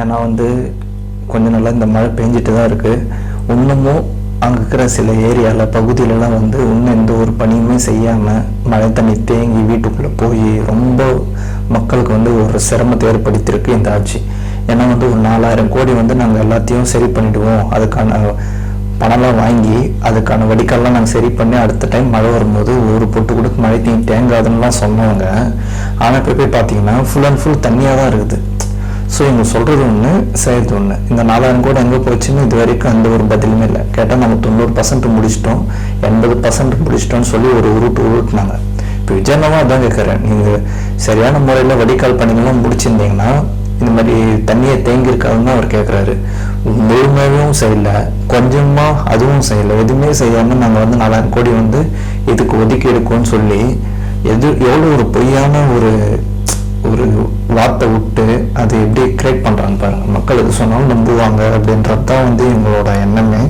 ஏன்னா வந்து கொஞ்ச நாளாக இந்த மழை பெஞ்சிட்டு தான் இருக்குது இன்னமும் அங்கே இருக்கிற சில ஏரியாவில் பகுதியிலலாம் வந்து இன்னும் எந்த ஒரு பணியுமே செய்யாமல் மழை தண்ணி தேங்கி வீட்டுக்குள்ளே போய் ரொம்ப மக்களுக்கு வந்து ஒரு சிரமத்தை ஏற்படுத்தியிருக்கு இந்த ஆட்சி. ஏன்னா வந்து ஒரு நாலாயிரம் கோடி வந்து நாங்கள் எல்லாத்தையும் சரி பண்ணிவிடுவோம் அதுக்கான பணம்லாம் வாங்கி அதுக்கான வடிகால்லாம் நாங்கள் சரி பண்ணி அடுத்த டைம் மழை வரும்போது ஒரு பொட்டு கொடுத்து மழை தேங்கி தேங்காதுன்னுலாம் சொன்னவங்க ஆனால் இப்போ போய் பார்த்தீங்கன்னா ஃபுல் அண்ட் ஃபுல் தண்ணியாக தான் இருக்குது. ஸோ இவங்க சொல்கிறது ஒன்று செய்யறது ஒன்று இந்த நாலாயிரம் கோடி எங்கே போச்சுன்னு இது வரைக்கும் எந்த ஒரு பதிலுமே இல்லை. கேட்டால் நம்ம தொண்ணூறு பர்சன்ட் முடிச்சிட்டோம் எண்பது பர்சன்ட் முடிச்சிட்டோம்னு சொல்லி ஒரு உருட்டு உருட்டுனாங்க. இப்போ விஜயனமாக அதான் கேட்குறேன் நீங்கள் சரியான முறையில் வடிகால் பணிகளும் முடிச்சிருந்தீங்கன்னா இந்த மாதிரி தண்ணியை தேங்கியிருக்காதுன்னு அவர் கேட்குறாரு முழுமையும் செய்யல. கொஞ்சமாக அதுவும் செய்யலை. எதுவுமே செய்யாமல் நாங்கள் வந்து நாலாயிரம் கோடி வந்து இதுக்கு ஒதுக்கி எடுக்கோன்னு சொல்லி எது எவ்வளோ ஒரு பொய்யான ஒரு சொன்னாலும் நம்புவாங்க அப்படின்றது தான் வந்து எங்களோட எண்ணமே.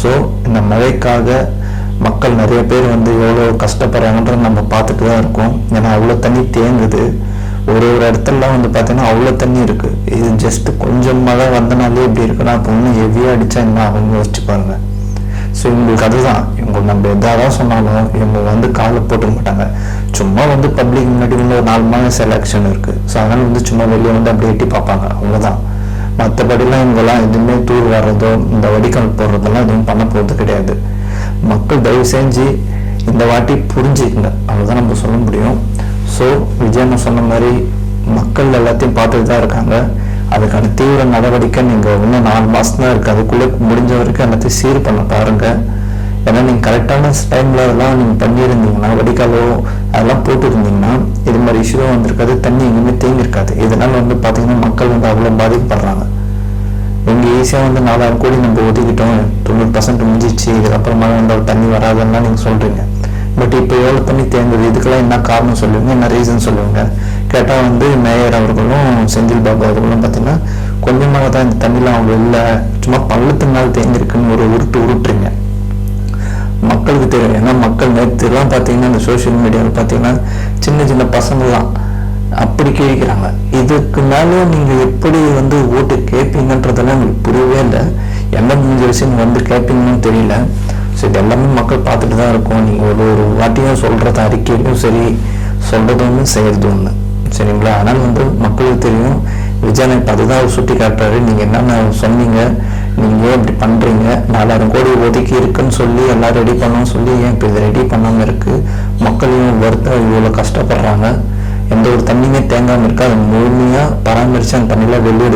ஸோ இந்த மழைக்காக மக்கள் நிறைய பேர் வந்து எவ்வளோ கஷ்டப்படுறாங்கன்றத நம்ம பார்த்துட்டு தான் இருக்கோம். ஏன்னா அவ்வளோ தண்ணி தேங்குது. ஒரு ஒரு இடத்துலலாம் வந்து பார்த்தீங்கன்னா அவ்வளோ தண்ணி இருக்கு. இது ஜஸ்ட் கொஞ்சம் மழை வந்தனாலே இப்படி இருக்குன்னா அப்போ இன்னும் ஹெவியாக அடிச்சா என்ன ஆகும்னு யோசிச்சு பாருங்க. ஸோ இவங்களுக்கு அதுதான். இவங்க நம்ம எதாவது சொன்னாலும் இவங்க வந்து காலை போட்டுக்க மாட்டாங்க. சும்மா வந்து பப்ளிக் முன்னாடி வந்து ஒரு நாலு மாதம் செலக்ஷன் இருக்கு. ஸோ அதனால் வந்து சும்மா வெளியே வந்து அப்படியே எட்டி பார்ப்பாங்க. அவ்வளோதான் மற்றபடிலாம் இவங்கெல்லாம் எதுவுமே தூர் வர்றதோ இந்த வடிகால் போடுறதெல்லாம் எதுவும் பண்ண போகிறது கிடையாது. மக்கள் தயவு செஞ்சு இந்த வாட்டி புரிஞ்சுக்கங்க. அவ்வளோதான் நம்ம சொல்ல முடியும். ஸோ விஜயண்ணா சொன்ன மாதிரி மக்கள் எல்லாத்தையும் பார்த்துட்டு தான் இருக்காங்க. அதுக்கான தீவிர நடவடிக்கை நீங்கள் இன்னும் நாலு மாதம் தான் இருக்குது அதுக்குள்ளே முடிஞ்ச வரைக்கும் எல்லாத்தையும் சீர் பண்ண பாருங்கள் ஏன்னா நீங்கள் கரெக்டான டைமில் அதெல்லாம் நீங்கள் பண்ணியிருந்தீங்கன்னா வடிகாலோ அதெல்லாம் போட்டுருந்தீங்கன்னா இது மாதிரி இஷ்யூ வந்திருக்காது. தண்ணி எங்கேயுமே தேங்கியிருக்காது. இதனால் வந்து பார்த்தீங்கன்னா மக்கள் வந்து அவ்வளோ பாதிக்கப்படுறாங்க. இங்கே ஈஸியாக வந்து நாலாயிரம் கோடி நம்ம ஒதுக்கிட்டோம். தொண்ணூறு பர்சன்ட் முடிஞ்சிச்சு. இதுக்கப்புறமா வந்து தண்ணி வராதுன்னா நீங்கள் சொல்கிறீங்க பட் இப்போ எவ்வளோ தண்ணி தேங்குது. இதுக்கெல்லாம் என்ன காரணம் சொல்லுவீங்க என்ன ரீசன் சொல்லுவீங்க கேட்டால் வந்து மேயர் அவர்களும் செந்தில் பாபு அவர்களும் பார்த்தீங்கன்னா கொஞ்சமாக தான் இந்த தண்ணிலாம் அவங்க இல்லை சும்மா பள்ளத்துனால தேங்கியிருக்குன்னு ஒரு உருட்டு உருட்டுறீங்க. மக்களுக்கு தெரியும். ஏன்னா மக்கள் நேற்றுலாம் பார்த்தீங்கன்னா இந்த சோஷியல் மீடியாவில் பார்த்தீங்கன்னா சின்ன சின்ன பசங்கள்லாம் அப்படி கேட்குறாங்க. இதுக்கு மேலே நீங்கள் எப்படி வந்து ஓட்டு கேட்பீங்கன்றதெல்லாம் எங்களுக்கு புரியவே இல்லை. என்ன முடிஞ்ச விஷயம் வந்து கேட்பீங்கன்னு தெரியல. ஸோ இது எல்லாமே மக்கள் பார்த்துட்டு தான் இருக்கும். நீங்கள் ஒரு ஒரு வாட்டியும் சொல்கிறது அறிக்கையிலும் சரி சொல்கிறது ஒன்று செய்கிறது ஒன்று சரிங்களா? அதனால் வந்து மக்களுக்கு தெரியும் விஜயனை இப்போ அதுதான் அவர் சுட்டி காட்டுறாரு. நீங்கள் என்னென்ன சொன்னீங்க நீங்கள் ஏன் இப்படி பண்ணுறீங்க நாலாயிரம் கோடி ஒதுக்கி இருக்குன்னு சொல்லி எல்லாம் ரெடி பண்ணணும்னு சொல்லி ஏன் இப்போ இதை ரெடி பண்ணாமல் இருக்குது மக்களையும் வருத்தம் இவ்வளோ கஷ்டப்படுறாங்க. எந்த ஒரு தண்ணியுமே தேங்காமல் இருக்கு? அதை முழுமையாக பராமரித்து அந்த தண்ணியில் வெளியே